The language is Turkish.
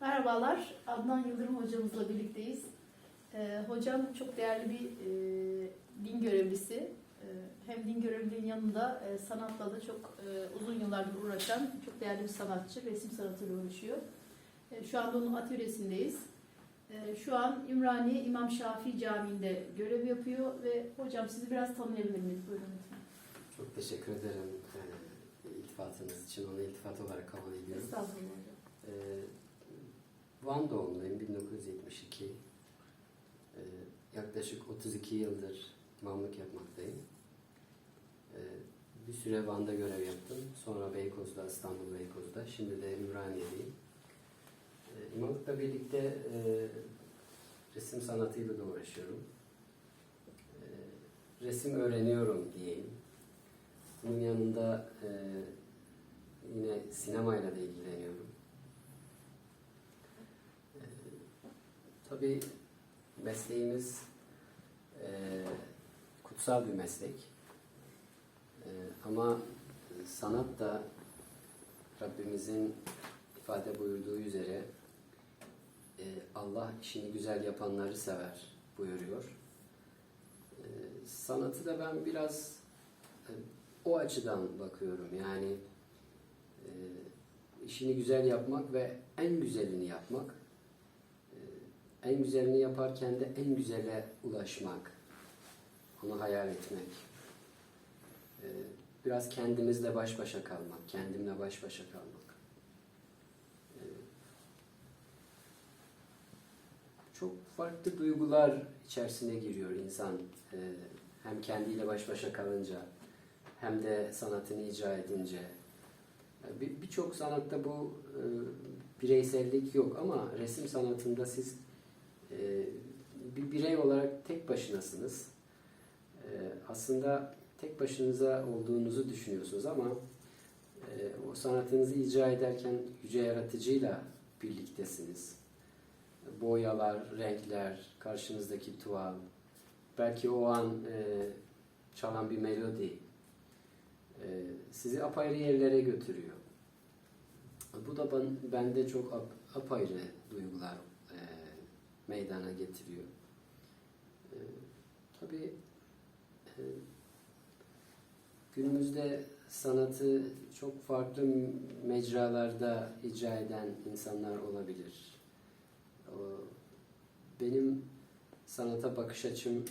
Merhabalar, Adnan Yıldırım hocamızla birlikteyiz. Ee, hocam çok değerli bir e, din görevlisi. Ee, hem din görevliliğinin yanında e, sanatla da çok e, uzun yıllardır uğraşan çok değerli bir sanatçı. Resim sanatıyla uğraşıyor. E, şu anda onun atölyesindeyiz. E, şu an Ümraniye İmam Şafii Camii'nde görev yapıyor ve hocam sizi biraz tanıyabilir miyiz? Buyurun lütfen. Çok teşekkür ederim e, iltifatınız için. Onu iltifat olarak kabul ediyorum. Estağfurullah hocam. E, Van doğumluyum, 1972. E, yaklaşık 32 yıldır imamlık yapmaktayım. E, bir süre Van'da görev yaptım. Sonra Beykoz'da, İstanbul Beykoz'da. Şimdi de Ümraniye'deyim. E, imamlıkla birlikte e, resim sanatıyla da uğraşıyorum. E, resim öğreniyorum diyeyim. Bunun yanında e, yine sinemayla da ilgileniyorum. E, tabii mesleğimiz e, kutsal bir meslek. E, ama sanat da Rabbimizin ifade buyurduğu üzere e, Allah işini güzel yapanları sever buyuruyor. E, sanatı da ben biraz e, o açıdan bakıyorum. Yani e, işini güzel yapmak ve en güzelini yapmak. En güzelini yaparken de en güzele ulaşmak. Onu hayal etmek. E, biraz kendimizle baş başa kalmak. Kendimle baş başa kalmak. E, çok farklı duygular içerisine giriyor insan. E, hem kendiyle baş başa kalınca hem de sanatını icra edince. Bir- Birçok sanatta bu e, bireysellik yok ama resim sanatında siz bir birey olarak tek başınasınız. E, aslında tek başınıza olduğunuzu düşünüyorsunuz ama e, o sanatınızı icra ederken yüce yaratıcıyla birliktesiniz. Boyalar, renkler, karşınızdaki tuval, belki o an e, çalan bir melodi, e, sizi apayrı yerlere götürüyor. Bu da ben, bende çok ap- apayrı duygular meydana getiriyor. E, tabii e, günümüzde sanatı çok farklı mecralarda icra eden insanlar olabilir. Benim sanata bakış açım